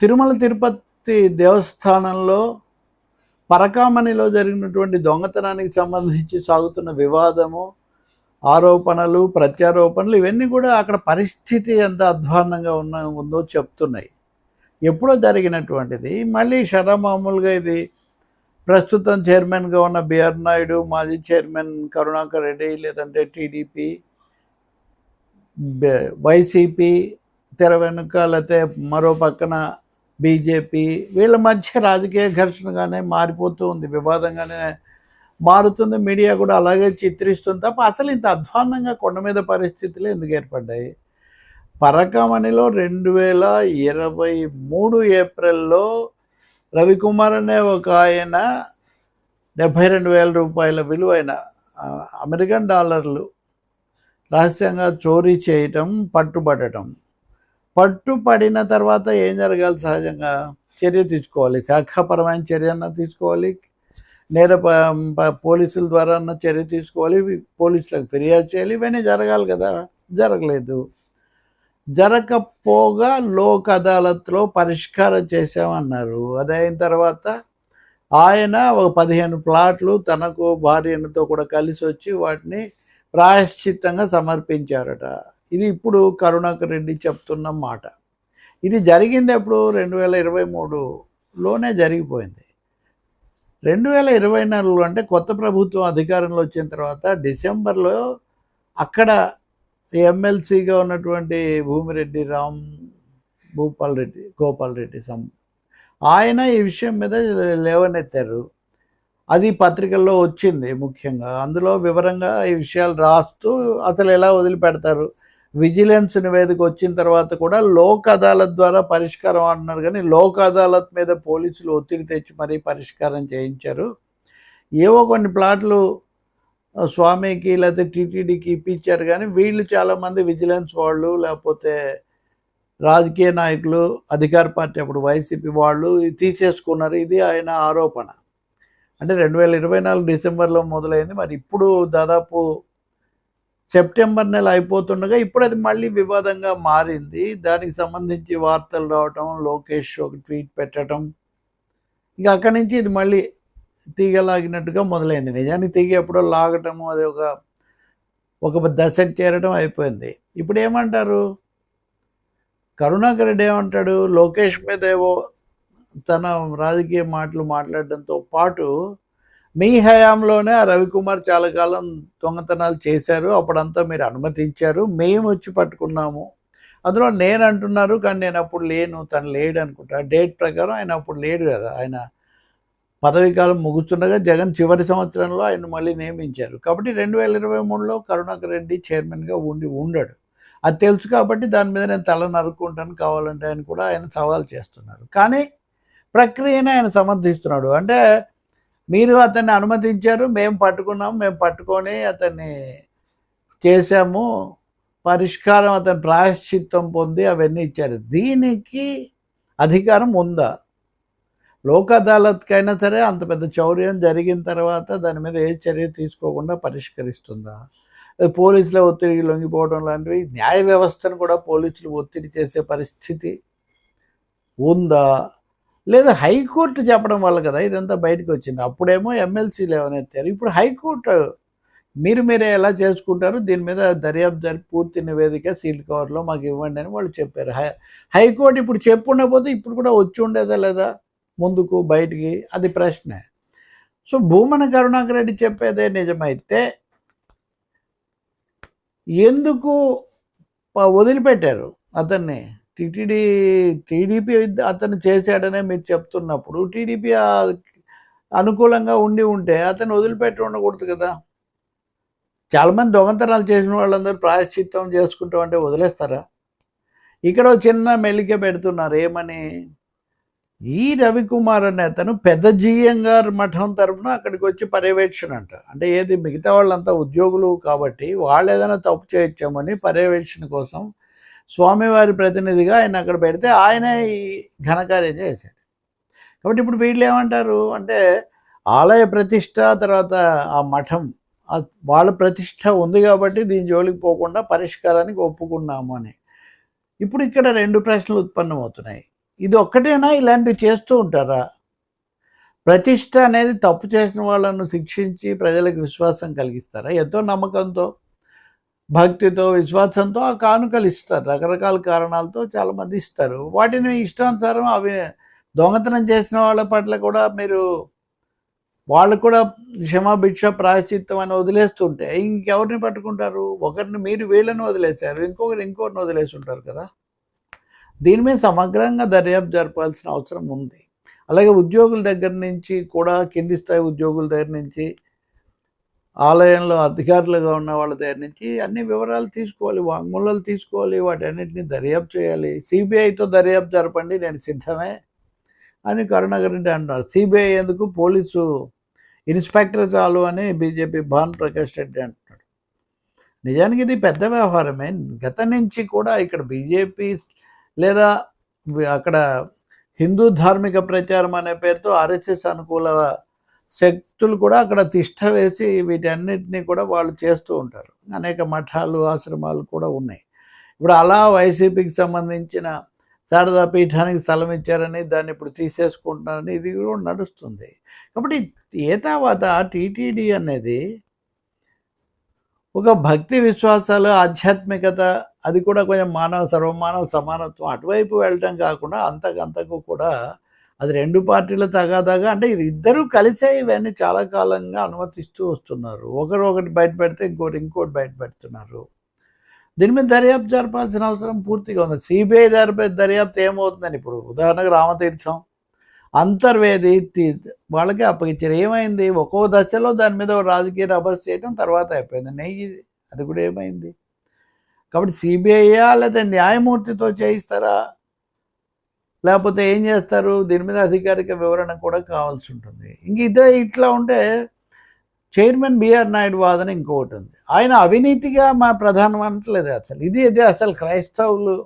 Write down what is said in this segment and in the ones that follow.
తిరుమల తిరుపతి దేవస్థానంలో పరకామణిలో జరిగినటువంటి దొంగతనానికి సంబంధించి సాగుతున్న వివాదము ఆరోపణలు ప్రత్యారోపణలు ఇవన్నీ కూడా అక్కడ పరిస్థితి ఎంత అధ్వాన్నంగా ఉన్న ఉందో చెప్తున్నాయి. ఎప్పుడో జరిగినటువంటిది. మళ్ళీ షరామామూలుగా ఇది ప్రస్తుతం చైర్మన్గా ఉన్న బిఆర్ నాయుడు మాజీ చైర్మన్ కరుణాకర్ రెడ్డి లేదంటే టీడీపీ వైసీపీ తెర వెనుక లేకపోతే మరో పక్కన బీజేపీ వీళ్ళ మధ్య రాజకీయ ఘర్షణగానే మారిపోతూ ఉంది వివాదంగానే మారుతుంది. మీడియా కూడా అలాగే చిత్రిస్తుంది తప్ప అసలు ఇంత అధ్వాన్నంగా కొండ మీద పరిస్థితులు ఎందుకు ఏర్పడ్డాయి? పరకమణిలో రెండు వేల ఇరవై మూడు ఏప్రిల్లో రవికుమార్ అనే ఒక ఆయన డెబ్భై రెండు వేల రూపాయల విలువైన అమెరికన్ డాలర్లు రహస్యంగా చోరీ చేయటం పట్టుబడటం పట్టుపడిన తర్వాత ఏం జరగాలి సహజంగా? చర్య తీసుకోవాలి. శాఖాపరమైన చర్య అన్న తీసుకోవాలి. నేర పోలీసుల ద్వారా అన్న చర్య తీసుకోవాలి. పోలీసులకు ఫిర్యాదు చేయాలి. ఇవన్నీ జరగాలి కదా? జరగలేదు. జరగకపోగా లోక్ అదాలత్లో పరిష్కారం చేసామన్నారు అది అయిన తర్వాత ఆయన ఒక పదిహేను ప్లాట్లు తనకు భార్యతో కూడా కలిసి వచ్చి వాటిని ప్రాయశ్చిత్తంగా సమర్పించారట. ఇది ఇప్పుడు కరుణాకర్ రెడ్డి చెప్తున్న మాట. ఇది జరిగింది ఎప్పుడు? రెండు వేల ఇరవై మూడులోనే జరిగిపోయింది. రెండు వేల ఇరవై నాలుగులో అంటే కొత్త ప్రభుత్వం అధికారంలో వచ్చిన తర్వాత డిసెంబర్లో అక్కడ ఎమ్మెల్సీగా ఉన్నటువంటి భూమిరెడ్డి రామ్ భూపాల్ రెడ్డి గోపాల్ రెడ్డి సం ఆయన ఈ విషయం మీద లేవనెత్తారు. అది పత్రికల్లో వచ్చింది ముఖ్యంగా. అందులో వివరంగా ఈ విషయాలు రాస్తూ అసలు ఎలా వదిలిపెడతారు? విజిలెన్స్ నివేదిక వచ్చిన తర్వాత కూడా లోక్ అదాలత్ ద్వారా పరిష్కారం అంటున్నారు కానీ లోక్ అదాలత్ మీద పోలీసులు ఒత్తిడి తెచ్చి మరీ పరిష్కారం చేయించారు. ఏవో కొన్ని ప్లాట్లు స్వామికి లేకపోతే టీటీడీకి ఇప్పించారు కానీ వీళ్ళు చాలామంది విజిలెన్స్ వాళ్ళు లేకపోతే రాజకీయ నాయకులు అధికార పార్టీ అప్పుడు వైసీపీ వాళ్ళు తీసేసుకున్నారు. ఇది ఆయన ఆరోపణ. అంటే రెండు వేల ఇరవై నాలుగు డిసెంబర్లో మొదలైంది. మరి ఇప్పుడు దాదాపు సెప్టెంబర్ నెల అయిపోతుండగా ఇప్పుడు అది మళ్ళీ వివాదంగా మారింది. దానికి సంబంధించి వార్తలు రావటం లోకేష్ ఒక ట్వీట్ పెట్టడం. ఇంకా అక్కడి నుంచి ఇది మళ్ళీ తీగలాగినట్టుగా మొదలైంది. నిజానికి తీగ ఎప్పుడో లాగటము అది ఒక ఒక దశకు చేరడం అయిపోయింది. ఇప్పుడు ఏమంటారు? కరుణాకర్ రెడ్డి ఏమంటాడు? లోకేష్ మీద ఏవో తన రాజకీయ మాటలు మాట్లాడడంతో పాటు మీ హయాంలోనే ఆ రవికుమార్ చాలా కాలం దొంగతనాలు చేశారు. అప్పుడంతా మీరు అనుమతించారు. మేము వచ్చి పట్టుకున్నాము. అందులో నేను అంటున్నారు కానీ నేను అప్పుడు లేను తను లేడు అనుకుంటా. డేట్ ప్రకారం ఆయన అప్పుడు లేడు కదా. ఆయన పదవీ కాలం ముగుస్తుండగా జగన్ చివరి సంవత్సరంలో ఆయన మళ్ళీ నియమించారు. కాబట్టి రెండు వేల ఇరవై మూడులో కరుణాకర్ రెడ్డి చైర్మన్గా ఉండి ఉండడు. అది తెలుసు కాబట్టి దాని మీద నేను తల నరుక్కుంటాను కావాలంటే ఆయన కూడా ఆయన సవాల్ చేస్తున్నారు. కానీ ప్రక్రియనే ఆయన సమర్థిస్తున్నాడు. అంటే మీరు అతన్ని అనుమతించారు మేము పట్టుకున్నాము మేము పట్టుకొని అతన్ని చేశాము. పరిష్కారం అతను ప్రాయశ్చిత్తం పొంది అవన్నీ ఇచ్చారు. దీనికి అధికారం ఉందా? లోక్ అదాలత్కైనా సరే అంత పెద్ద చౌర్యం జరిగిన తర్వాత దాని మీద ఏ చర్య తీసుకోకుండా పరిష్కరిస్తుందా? పోలీసుల ఒత్తిడికి లొంగిపోవడం లాంటివి న్యాయ వ్యవస్థను కూడా పోలీసులు ఒత్తిడి చేసే పరిస్థితి ఉందా? లేదా హైకోర్టు చెప్పడం వల్ల కదా ఇదంతా బయటకు వచ్చింది. అప్పుడేమో ఎమ్మెల్సీలు ఏమనెత్తారు ఇప్పుడు హైకోర్టు మీరు మీరే ఎలా చేసుకుంటారు? దీని మీద దర్యాప్తు జరిపి పూర్తి నివేదిక సీల్ కవర్లో మాకు ఇవ్వండి అని వాళ్ళు చెప్పారు. హై హైకోర్టు ఇప్పుడు చెప్పుండకపోతే ఇప్పుడు కూడా వచ్చి ఉండేదా లేదా? ముందుకు బయటికి అది ప్రశ్నే. సో భూమన కరుణాకర్ రెడ్డి చెప్పేదే నిజమైతే ఎందుకు ప- వదిలిపెట్టారు అతన్ని? టీటీడీ టీడీపీ అతను చేశాడనే మీరు చెప్తున్నప్పుడు టీడీపీ అనుకూలంగా ఉండి ఉంటే అతను వదిలిపెట్టి ఉండకూడదు కదా. చాలామంది దొంగతనాలు చేసిన వాళ్ళందరూ ప్రాయశ్చిత్తం చేసుకుంటాం అంటే వదిలేస్తారా? ఇక్కడ చిన్న మెలిక పెడుతున్నారు ఏమని? ఈ రవికుమార్ అనే అతను పెద్ద జీఎం గారు మఠం తరఫున అక్కడికి వచ్చి పర్యవేక్షణ అంట. అంటే ఏది మిగతా వాళ్ళంతా ఉద్యోగులు కాబట్టి వాళ్ళు ఏదైనా తప్పు చేయొచ్చామని పర్యవేక్షణ కోసం స్వామివారి ప్రతినిధిగా ఆయన అక్కడ పెడితే ఆయనే ఈ ఘనకార్యం చేశాడు. కాబట్టి ఇప్పుడు వీళ్ళు ఏమంటారు అంటే ఆలయ ప్రతిష్ట తర్వాత ఆ మఠం వాళ్ళ ప్రతిష్ట ఉంది కాబట్టి దీని జోలికి పోకుండా పరిష్కారానికి ఒప్పుకున్నాము అని. ఇప్పుడు ఇక్కడ రెండు ప్రశ్నలు ఉత్పన్నమవుతున్నాయి. ఇది ఒక్కటేనా? ఇలాంటివి చేస్తూ ఉంటారా? ప్రతిష్ట అనేది తప్పు చేసిన వాళ్ళను శిక్షించి ప్రజలకు విశ్వాసం కలిగిస్తారా? ఎంతో నమ్మకంతో? భక్తితో విశ్వాసంతో ఆ కానుకలు ఇస్తారు. రకరకాల కారణాలతో చాలామంది ఇస్తారు. వాటిని ఇష్టానుసారం అవి దొంగతనం చేసిన వాళ్ళ పట్ల కూడా మీరు వాళ్ళు కూడా క్షమాభిక్ష ప్రాయశ్చిత్తం అని వదిలేస్తుంటే ఇంకెవరిని పట్టుకుంటారు? ఒకరిని మీరు వీళ్ళని వదిలేశారు ఇంకొకరు ఇంకొకరిని వదిలేసి ఉంటారు కదా? దీని మీద సమగ్రంగా దర్యాప్తు జరపాల్సిన అవసరం ఉంది. అలాగే ఉద్యోగుల దగ్గర నుంచి కూడా కింది స్థాయి ఉద్యోగుల దగ్గర నుంచి ఆలయంలో అధికారులుగా ఉన్న వాళ్ళ దగ్గర నుంచి అన్ని వివరాలు తీసుకోవాలి వాంగ్మూలాలు తీసుకోవాలి వాటన్నిటిని దర్యాప్తు చేయాలి. సిబిఐతో దర్యాప్తు జరపండి నేను సిద్ధమే అని కరుణాకర్ రెడ్డి అంటారు సిబిఐ ఎందుకు? పోలీసు ఇన్స్పెక్టర్ చాలు అని బీజేపీ భాన్ ప్రకాష్ రెడ్డి అంటున్నాడు. నిజానికి ఇది పెద్ద వ్యవహారమే. గత నుంచి కూడా ఇక్కడ బీజేపీ లేదా అక్కడ హిందూ ధార్మిక ప్రచారం అనే పేరుతో ఆర్ఎస్ఎస్ అనుకూల శక్తులు కూడా అక్కడ తిష్ట వేసి వీటన్నిటిని కూడా వాళ్ళు చేస్తూ ఉంటారు. అనేక మఠాలు ఆశ్రమాలు కూడా ఉన్నాయి. ఇప్పుడు అలా వైసీపీకి సంబంధించిన శారదా పీఠానికి స్థలం ఇచ్చారని దాన్ని ఇప్పుడు తీసేసుకుంటున్నారని ఇది కూడా నడుస్తుంది. కాబట్టి ఏ తర్వాత టీటీడీ అనేది ఒక భక్తి విశ్వాసాలు ఆధ్యాత్మికత అది కూడా కొంచెం మానవ సర్వమానవ సమానత్వం అటువైపు వెళ్ళటం కాకుండా అంతకంతకు కూడా అది రెండు పార్టీల తగాదాగా అంటే ఇది ఇద్దరూ కలిసే ఇవన్నీ చాలా కాలంగా అనుమతిస్తూ వస్తున్నారు. ఒకరు ఒకటి బయట పెడితే ఇంకోటి ఇంకోటి బయట పెడుతున్నారు. దీని మీద దర్యాప్తు జరపాల్సిన అవసరం పూర్తిగా ఉంది. సిబిఐ దర్ప దర్యాప్తు ఏమవుతుందని ఇప్పుడు ఉదాహరణకు రామతీర్థం అంతర్వేది వాళ్ళకి అప్పగించారు. ఏమైంది? ఒక్కో దశలో దాని మీద రాజకీయ రభస్ చేయడం తర్వాత అయిపోయింది. నెయ్యి అది కూడా ఏమైంది? కాబట్టి సిబిఐయా లేదా న్యాయమూర్తితో చేయిస్తారా? లేకపోతే ఏం చేస్తారు? దీని మీద అధికారిక వివరణ కూడా కావాల్సి ఉంటుంది. ఇంక ఇదే ఇట్లా ఉంటే చైర్మన్ బిఆర్ నాయుడు వాదన ఇంకొకటి ఉంది. ఆయన అవినీతిగా మా ప్రధానమంత్రి లేదు అసలు. ఇది ఇది అసలు క్రైస్తవులు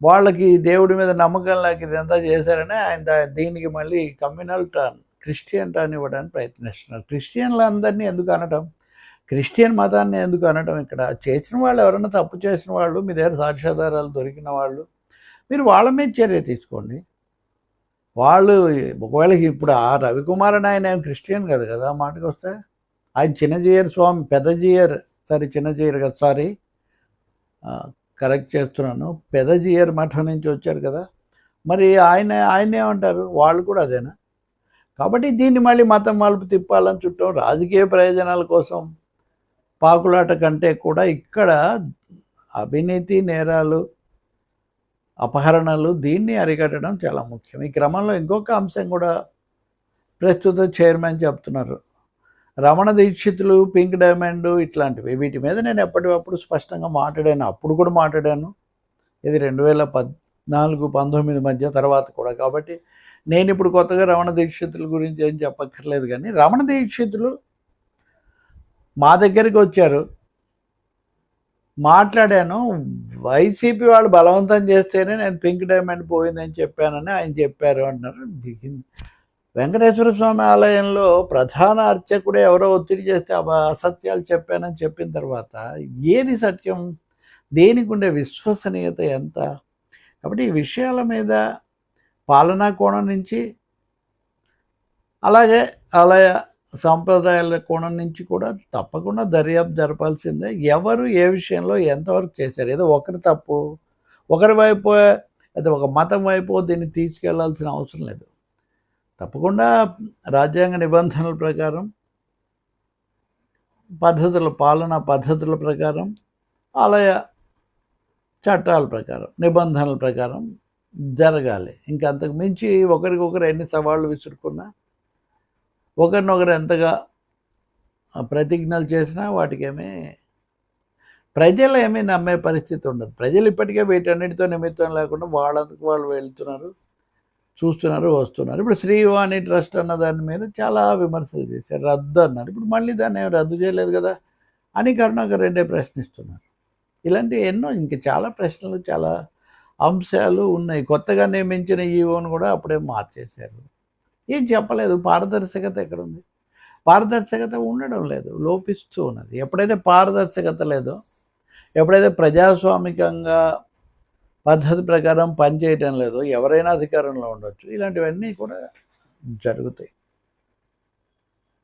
వాళ్ళకి దేవుడి మీద నమ్మకం లేక ఇదంతా చేశారని ఆయన దీనికి మళ్ళీ కమ్యూనల్ టర్న్ క్రిస్టియన్ టర్న్ ఇవ్వడానికి ప్రయత్నిస్తున్నారు. క్రిస్టియన్లు అందరినీ ఎందుకు అనటం? క్రిస్టియన్ మతాన్ని ఎందుకు అనటం ఇక్కడ? చేసిన వాళ్ళు ఎవరైనా తప్పు చేసిన వాళ్ళు మీ దగ్గర సాక్ష్యాధారాలు దొరికిన వాళ్ళు మీరు వాళ్ళ మీద చర్య తీసుకోండి. వాళ్ళు ఒకవేళ ఇప్పుడు ఆ రవికుమార్ అని ఆయన క్రిస్టియన్ కదా కదా మాటకు వస్తే? ఆయన చిన్నజీయర్ స్వామి పెద్దజీయర్ సారీ చిన్నజీయర్ కదా సారీ. కరెక్ట్ చేస్తున్నాను. పెదజీయర్ మఠం నుంచి వచ్చారు కదా. మరి ఆయన ఆయన ఏమంటారు? వాళ్ళు కూడా అదేనా? కాబట్టి దీన్ని మళ్ళీ మతం మలుపు తిప్పాలని చుట్టం రాజకీయ ప్రయోజనాల కోసం పాకులాట కంటే కూడా ఇక్కడ అవినీతి నేరాలు అపహరణలు దీన్ని అరికట్టడం చాలా ముఖ్యం. ఈ క్రమంలో ఇంకొక అంశం కూడా ప్రస్తుత చైర్మన్ చెప్తున్నారు. రమణ దీక్షితులు పింక్ డైమండ్ ఇట్లాంటివి. వీటి మీద నేను ఎప్పటికప్పుడు స్పష్టంగా మాట్లాడాను. అప్పుడు కూడా మాట్లాడాను. ఇది రెండు వేల పద్నాలుగు పంతొమ్మిది మధ్య తర్వాత కూడా. కాబట్టి నేను ఇప్పుడు కొత్తగా రమణ దీక్షితుల గురించి ఏం చెప్పక్కర్లేదు. కానీ రమణ దీక్షితులు మా దగ్గరికి వచ్చారు. మాట్లాడాను వైసీపీ వాళ్ళు బలవంతం చేస్తేనే నేను పింక్ డైమండ్ పోయిందని చెప్పానని ఆయన చెప్పారు అంటున్నారు. వెంకటేశ్వర స్వామి ఆలయంలో ప్రధాన అర్చకుడు ఎవరో ఒత్తిడి చేస్తే అసత్యాలు చెప్పానని చెప్పిన తర్వాత ఏది సత్యం? దేనికి ఉండే విశ్వసనీయత ఎంత? కాబట్టి ఈ విషయాల మీద పాలనా కోణం నుంచి అలాగే ఆలయ సాంప్రదాయాల కోణం నుంచి కూడా తప్పకుండా దర్యాప్తు జరపాల్సిందే. ఎవరు ఏ విషయంలో ఎంతవరకు చేశారు? ఏదో ఒకరి తప్పు ఒకరి వైపు అయితే ఒక మతం వైపు దీన్ని తీసుకెళ్ళాల్సిన అవసరం లేదు. తప్పకుండా రాజ్యాంగ నిబంధనల ప్రకారం పద్ధతుల పాలనా పద్ధతుల ప్రకారం ఆలయ చట్టాల ప్రకారం నిబంధనల ప్రకారం జరగాలి. ఇంకా అంతకు మించి ఒకరికొకరు ఎన్ని సవాళ్ళు విసురుకున్నా ఒకరినొకరు ఎంతగా ప్రతిజ్ఞలు చేసినా వాటికేమీ ప్రజలు ఏమీ నమ్మే పరిస్థితి ఉండదు. ప్రజలు ఇప్పటికే వీటన్నిటితో నిమిత్తం లేకుండా వాళ్ళందుకు వాళ్ళు వెళ్తున్నారు చూస్తున్నారు వస్తున్నారు. ఇప్పుడు శ్రీవాణి ట్రస్ట్ అన్న దాని మీద చాలా విమర్శలు చేశారు. రద్దు అన్నారు. ఇప్పుడు మళ్ళీ దాన్ని రద్దు చేయలేదు కదా అని కరుణాకర్ రెడ్డి ప్రశ్నిస్తున్నారు. ఇలాంటి ఎన్నో ఇంక చాలా ప్రశ్నలు చాలా అంశాలు ఉన్నాయి. కొత్తగా నియమించిన ఈవోను కూడా అప్పుడే మార్చేశారు. ఏం చెప్పలేదు పారదర్శకత ఎక్కడుంది? పారదర్శకత ఉండడం లేదు లోపిస్తూ ఉన్నది. ఎప్పుడైతే పారదర్శకత లేదో ఎప్పుడైతే ప్రజాస్వామికంగా పద్ధతి ప్రకారం పనిచేయటం లేదు ఎవరైనా అధికారంలో ఉండొచ్చు. ఇలాంటివన్నీ కూడా జరుగుతాయి.